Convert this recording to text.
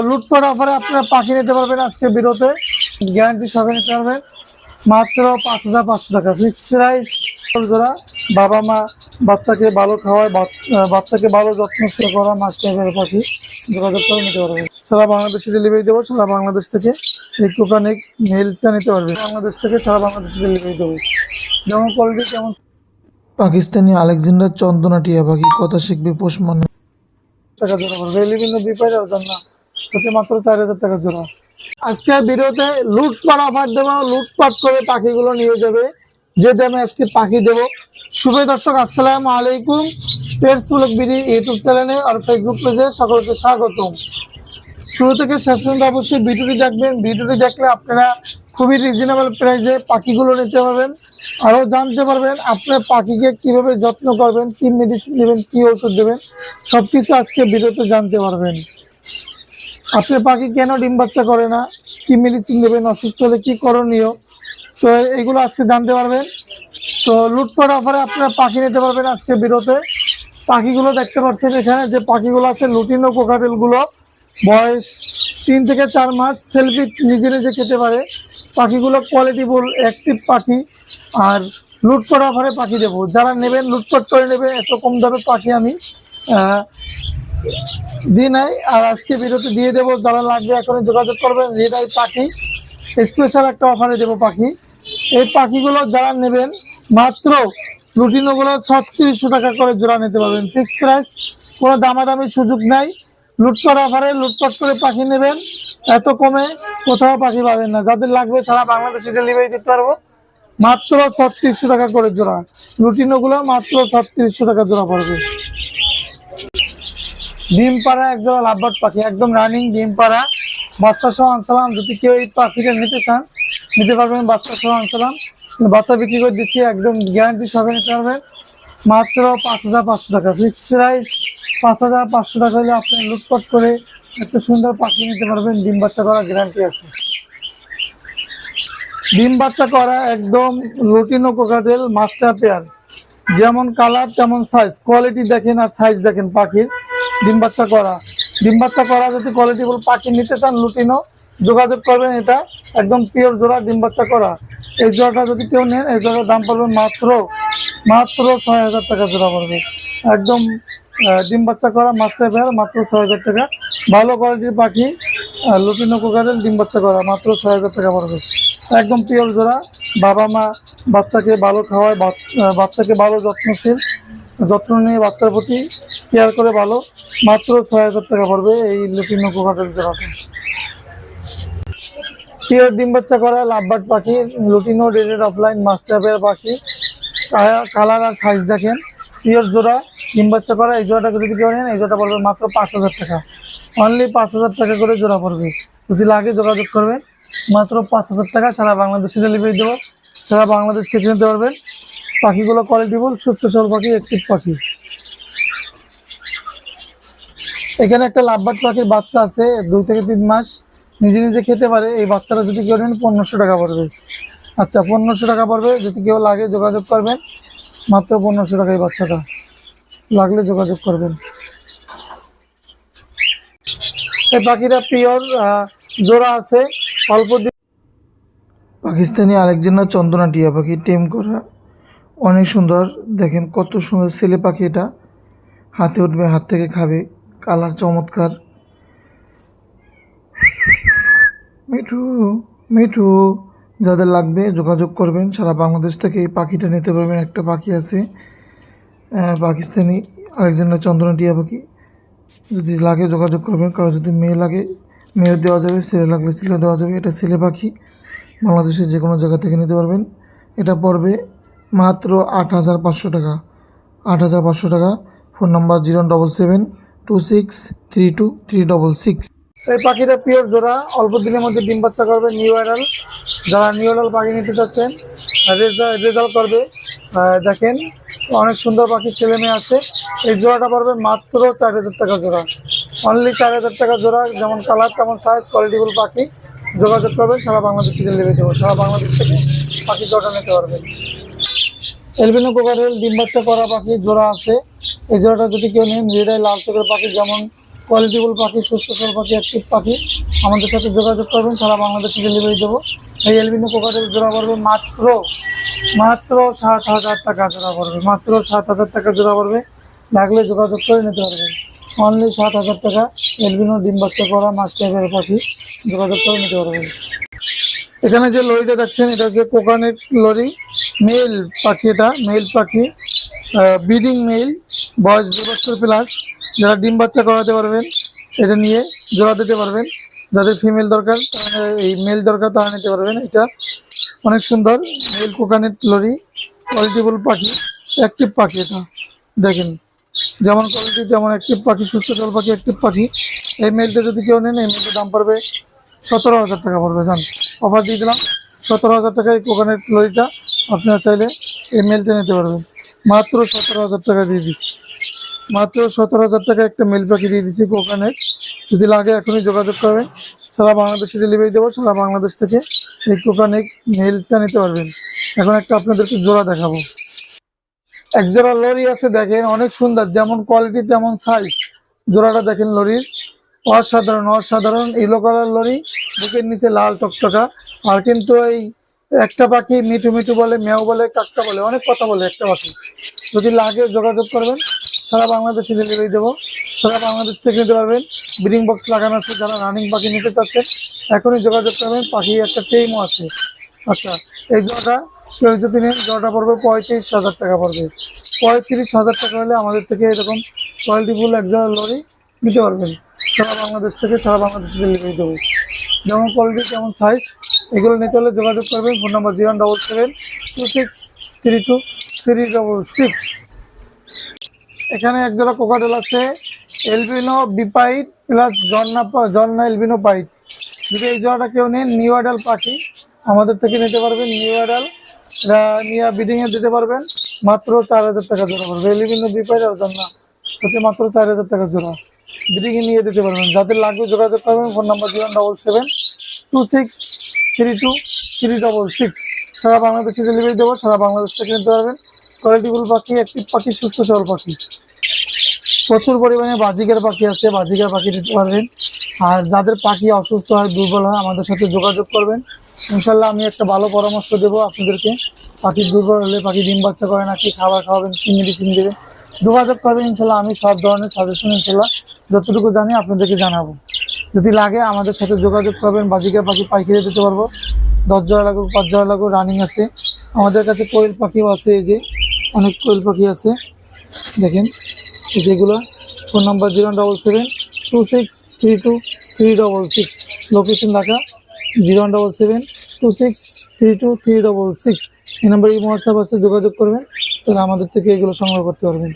লুটপাট অফারে আপনারা পাখি নিতে পারবেন আজকে বিরতে। গ্যারান্টি সবাই নিতে পারবেন। মাত্র পাঁচ হাজার পাঁচশো টাকা। ফিক্সড প্রাইস জোড়া। বাবা মা বাচ্চাকে ভালো খাওয়ায়, বাচ- বাচ্চাকে ভালো যত্ন করা মাস্টার পাখি। যোগাযোগ করে নিতে পারবেন। সারা বাংলাদেশে ডেলিভারি দেবো, সারা বাংলাদেশ থেকে। এই কোকানিক মেলটা নিতে পারবে বাংলাদেশ থেকে, সারা বাংলাদেশে ডেলিভারি দেবো। যেমন কোয়ালিটি তেমন পাকিস্তানি আলেকজান্ডার চন্দনা টিয়া পাখি। কথা শিখবে পোষ মানে টাকা জোড়া পড়বে বিভিন্ন বিপাইর না হচ্ছে মাত্র চার হাজার টাকা জোড়া আজকে ভিডিওতে লুটপাট অফার দেবো, লুটপাট করে পাখিগুলো নিয়ে যাবে। যে দামে আজকে পাখি দেবো। শুভ দর্শক, আসসালামু আলাইকুম। পেটস বিডি ইউটিউব চ্যানেলে আর ফেসবুক পেজে সকলকে স্বাগতম। শুরু থেকে শেষ পর্যন্ত অবশ্যই ভিডিওটি দেখবেন। ভিডিওটি দেখলে আপনারা খুবই রিজনেবল প্রাইসে পাখিগুলো নিতে পারবেন। আরও জানতে পারবেন আপনার পাখিকে কীভাবে যত্ন করবেন, কি মেডিসিন দেবেন, কি ওষুধ দেবেন, সবকিছু আজকে ভিডিওতে জানতে পারবেন। আপনার পাখি কেন ডিম বাচ্চা করে না? কি মেডিসিন দেবেন, অসুস্থ হলে কি করণীয়? তো এগুলো আজকে জানতে পারবেন। তো লুটপাট অফারে আপনারা পাখি নিতে পারবেন আজকে বিরতে। পাখিগুলো দেখতে পাচ্ছেন এখানে যে পাখিগুলো আছে, লুটিনো কোকাটেলগুলো বয়স তিন থেকে চার মাস সেলফি নিজে নিজে খেতে পারে। পাখিগুলো কোয়ালিটিফুল অ্যাক্টিভ পাখি। আর লুটপাট অফারে পাখি দেবো। যারা নেবেন, লুটপাট করে নেবে, এত কম দামে পাখি আমি দিই নাই, আর আজকে বিরতি দিয়ে দেবো, যারা লাগবে এখন যোগাযোগ করবেন রেডাই পাখি। স্পেশাল একটা অফারে দেবো পাখি। এই পাখিগুলো যারা নেবেন, মাত্র লুটিনোগুলো ছত্রিশশো টাকা করে জোড়া নিতে পারবেন ফিক্স প্রাইস কোনো দামাদামির সুযোগ নাই। লুটপাট অফারে লুটপাট করে পাখি নেবেন, এত কমে কোথাও পাখি পাবেন না। যাদের লাগবে সারা বাংলাদেশে ডেলিভারি দিতে পারব। মাত্র ছত্রিশশো টাকা করে জোড়া। লুটিনোগুলো মাত্র ছত্রিশশো টাকা জোড়া পড়বে। ডিম পাড়া একজন লাভবার্ড পাখি, একদম রানিং ডিম পাড়া বাচ্চা সহ আনসালাম যদি কেউ এই পাখিটা নিতে চান, নিতে পারবেন বাচ্চা সহ আনসালাম বাচ্চা বিক্রি করে দিচ্ছি, একদম গ্যারান্টি সহ নিতে পারবেন। মাত্র পাঁচ হাজার পাঁচশো টাকা। ফিক্সড প্রাইস পাঁচ হাজার পাঁচশো টাকা হলে আপনি লুটপাট করে একটা সুন্দর পাখি নিতে পারবেন। ডিম বাচ্চা করার গ্যারান্টি আছে। ডিম বাচ্চা করা একদম রুটিনো কোকাটেল মাস্টার পেয়ার যেমন কালার তেমন সাইজ কোয়ালিটি দেখেন আর সাইজ দেখেন পাখির। ডিম বাচ্চা করা। ডিম বাচ্চা করা যদি কোয়ালিটিফুল পাখি নিতে চান লুটিনো যোগাযোগ করবেন এটা, একদম পিওর জোড়া ডিম বাচ্চা করা। এই জোড়াটা যদি কেউ নেন, এই জোড়ার দাম পড়বে মাত্র মাত্র ছয় হাজার টাকা জোড়া পড়বে। একদম ডিম বাচ্চা করা মাস্টার পেয়ার মাত্র ছয় হাজার টাকা। ভালো কোয়ালিটির পাখি লুটিনো কুকারের, ডিম বাচ্চা করা, মাত্র ছয় হাজার টাকা পড়বে। একদম পিওর জোড়া, বাবা মা বাচ্চাকে ভালো খাওয়ায় বাচ- বাচ্চাকে ভালো যত্নশীল। যত্ন নিয়ে বাচ্চার প্রতি কেয়ার করে ভালো। মাত্র ছয় হাজার টাকা পড়বে এই লুটিনো কুকারের জোড়াটা পিওর ডিম বাচ্চা করা, লাভবার্ড পাখি, lutino, red eyed opaline master পাখি। কালার আর সাইজ দেখেন। পিওর জোড়া, ডিম বাচ্চা করা, এই জোড়াটা যদি কেউ নেন, এই জোড়াটা পড়বে মাত্র পাঁচ হাজার টাকা। অনলি পাঁচ হাজার টাকা করে জোড়া পড়বে। যদি লাগে যোগাযোগ করবেন। মাত্র পাঁচ হাজার টাকা সারা বাংলাদেশে ডেলিভারি দেবো। সারা বাংলাদেশ থেকে নিতে পারবেন। পাখিগুলো কোয়ালিটিফুল সুস্থ সবল পাখি একটিভ পাখি। এখানে একটা লাভবার্ড পাখির বাচ্চা আছে, দুই থেকে তিন মাস। নিজে নিজে খেতে পারে, এই বাচ্চাটা যদি কেউ নেন পনেরোশো টাকা পড়বে। আচ্ছা পনেরোশো টাকা পড়বে, যদি কেউ লাগে যোগাযোগ করবেন। মাত্র পনেরোশো টাকা এই বাচ্চাটা। লাগলে যোগাযোগ করবেন। এই পাখিরা পিওর জোড়া আছে, অল্প দিন পাকিস্তানি আলেকজান্ডার চন্দনা টিয়া পাখি, টেম করা। অনেক সুন্দর। দেখেন কত সুন্দর ছেলে পাখি এটা। হাতে উঠবে, হাত থেকে খাবে। কালার চমৎকার। মিঠু মিঠু, যাদের লাগবে যোগাযোগ করবেন। সারা বাংলাদেশ থেকে এই পাখিটা নিতে পারবেন। একটা পাখি আছে পাকিস্তানি আলেকজান্ডার চন্দনা টিয়া পাখি যদি লাগে যোগাযোগ করবেন, কারও যদি মেয়ে লাগে, মেয়ে দেওয়া যাবে, ছেলে লাগলে ছেলে দেওয়া যাবে। এটা ছেলে পাখি। বাংলাদেশের যে কোনো জায়গা থেকে নিতে পারবেন। এটা পড়বে মাত্র আট হাজার পাঁচশো টাকা। আট হাজার পাঁচশো টাকা। Phone number zero double seven two six three two three double six. এই পাখিটা পিওর জোড়া। অল্প দিনের মধ্যে ডিম বাচ্চা করবে নিউ অ্যাডাল যারা নিউ অ্যাডাল পাখি নিতে চাচ্ছেন রেজাল্ট করবে। দেখেন, অনেক সুন্দর পাখি ছেলে মেয়ে আছে। এই জোড়াটা পড়বে মাত্র চার হাজার টাকা জোড়া। অনলি চার হাজার টাকা জোড়া, যেমন কালার তেমন সাইজ কোয়ালিটিফুল পাখি। যোগাযোগ করবেন, সারা বাংলাদেশ বাংলাদেশে ডেলিভারি দেবো। সারা বাংলাদেশ থেকে পাখি জোড়া নিতে পারবেন। এলবিনো কোকারেল, ডিম বাচ্চা করা পাখি, জোড়া আছে। এই জোড়াটা যদি কেউ নেন রেডাই লাল চোখের পাখি, যেমন কোয়ালিটিফুল পাখি, সুস্থ সবল পাখি অ্যাক্টিভ পাখি, আমাদের সাথে যোগাযোগ করবেন, সারা বাংলাদেশে ডেলিভারি দেবো। এই এলবিনো কোকাটেল জোড়া পড়বে মাত্র মাত্র সাত হাজার টাকা জোড়া পড়বে মাত্র সাত হাজার টাকা জোড়া পড়বে লাগলে যোগাযোগ করে নিতে পারবেন। অনলি সাত হাজার টাকা এলবিনো, ডিম বাচ্চা করা মাছ টাইপের পাখি, যোগাযোগ করে নিতে পারবেন। এখানে যে লরিটা দেখছেন, এটা হচ্ছে কোকানেট লরি। মেল পাখি এটা, মেল পাখি বিডিং মেল, বয়স দু বছর প্লাস যারা ডিম বাচ্চা করাতে পারবেন, এটা নিয়ে জোড়া দিতে পারবেন। যাদের ফিমেল দরকার এই মেল দরকার, তারা নিতে পারবেন। এটা অনেক সুন্দর, মেল কোকানেট লরি কোয়ালিটিফুল পাখি অ্যাক্টিভ পাখি এটা। দেখেন, যেমন কোয়ালিটি তেমন অ্যাক্টিভ পাখি সুস্থ সবল পাখি অ্যাক্টিভ পাখি। এই মেলটা যদি কেউ নেন, এই মেলটার দাম পড়বে সতেরো হাজার টাকা পড়বে, জান। অফার দিয়ে দিলাম, সতেরো হাজার টাকায় কোকানের লরিটা আপনারা চাইলে এই মেলটা নিতে পারবেন। মাত্র সতেরো হাজার টাকা দিয়ে দিচ্ছি। মাত্র সতেরো হাজার টাকা একটা মেল পাখি দিয়ে দিচ্ছি কোকানের যদি লাগে এখনই যোগাযোগ করবেন। সারা বাংলাদেশে ডেলিভারি দেবো, সারা বাংলাদেশ থেকে এই কোকানেক মেলটা নিতে পারবেন। এখন একটা আপনাদেরকে জোড়া দেখাবো। এক জোড়া লরি আছে দেখেন, অনেক সুন্দর। যেমন কোয়ালিটি তেমন সাইজ জোড়াটা দেখেন লরির। অসাধারণ অসাধারণ। ইলো কালার লরি, বুকের নিচে লাল টকটকা। আর কিন্তু এই একটা পাখি মিঠু মিঠু বলে, মেও বলে, কাকটা বলে, অনেক কথা বলে একটা পাখি। যদি লাগে যোগাযোগ করবেন, সারা বাংলাদেশে ডেলিভারি দেবো। সারা বাংলাদেশ থেকে নিতে পারবেন। ব্রিডিং বক্স লাগানো আছে, যারা রানিং পাখি নিতে চাচ্ছেন, এখনই যোগাযোগ করবেন। পাখি একটা টেমও আছে। আচ্ছা এই জোড়াটা কেউ যদি নেন জোড়াটা পড়বে পঁয়ত্রিশ হাজার টাকা পড়বে। পঁয়ত্রিশ হাজার টাকা হলে আমাদের থেকে এরকম কোয়ালিটিফুল এক জোড়া লরি নিতে পারবেন। সারা বাংলাদেশ থেকে সারা বাংলাদেশে ডেলিভারি দেবো। যেমন কোয়ালিটি যেমন সাইজ এগুলো নিতে হলে যোগাযোগ করবেন। Phone number zero double seven two six three two three double six এখানে এক জোড়া কোকাটেল আছে এলবিনো বিপাইট প্লাস জন্না পা- জন্না এলবিনো পাইট যদি এই জোড়াটা কেউ নেন নিউ আডাল পাখি, আমাদের থেকে নিতে পারবেন নিউ আডাল নিয়ে বিডিং এ দিতে পারবেন, মাত্র চার হাজার টাকা জোড়া পড়বে। এলবিনো বিপাইট আর জন্না হচ্ছে মাত্র চার হাজার টাকা জোড়া। বিডিং এ নিয়ে দিতে পারবেন। যাদের লাগবে যোগাযোগ করবেন, phone number zero double seven two six three two three double six সারা বাংলাদেশে ডেলিভারি দেবো, সারা বাংলাদেশ থেকে নিতে পারবেন কোয়ালিটিফুল পাখি, একটি পাখি, সুস্থ সবল পাখি। প্রচুর পরিমাণে বাজিকার পাখি আছে, বাজিকার পাখি দিতে পারবেন। আর যাদের পাখি অসুস্থ হয়, দুর্বল হয়, আমাদের সাথে যোগাযোগ করবেন। ইনশাল্লাহ আমি একটা ভালো পরামর্শ দেবো আপনাদেরকে। পাখি দুর্বল হলে পাখি ডিম বাচ্চা করে না, কি খাবার খাওয়াবেন, কি মেডিসিন দেবেন। যোগাযোগ করবেন ইনশাল্লাহ আমি সব ধরনের সাজেশন ইনশাল্লাহ যতটুকু জানি আপনাদেরকে জানাব। যদি লাগে আমাদের সাথে যোগাযোগ করবেন বাজিকার পাখি পাইকারি দিতে পারব। দশ জোড়া লাগুক, পাঁচ জোড়া লাগুক রানিং আছে। আমাদের কাছে কোয়েল পাখিও আছে, এই যে অনেক কোয়েল পাখি আছে। দেখেন যেগুলো phone number zero double seven two six three two three double six location Dhaka, zero double seven two six three two three double six এই নাম্বারে হোয়াটসঅ্যাপ আছে, যোগাযোগ করবেন। তাহলে আমাদের থেকে এগুলো সংগ্রহ করতে পারবেন।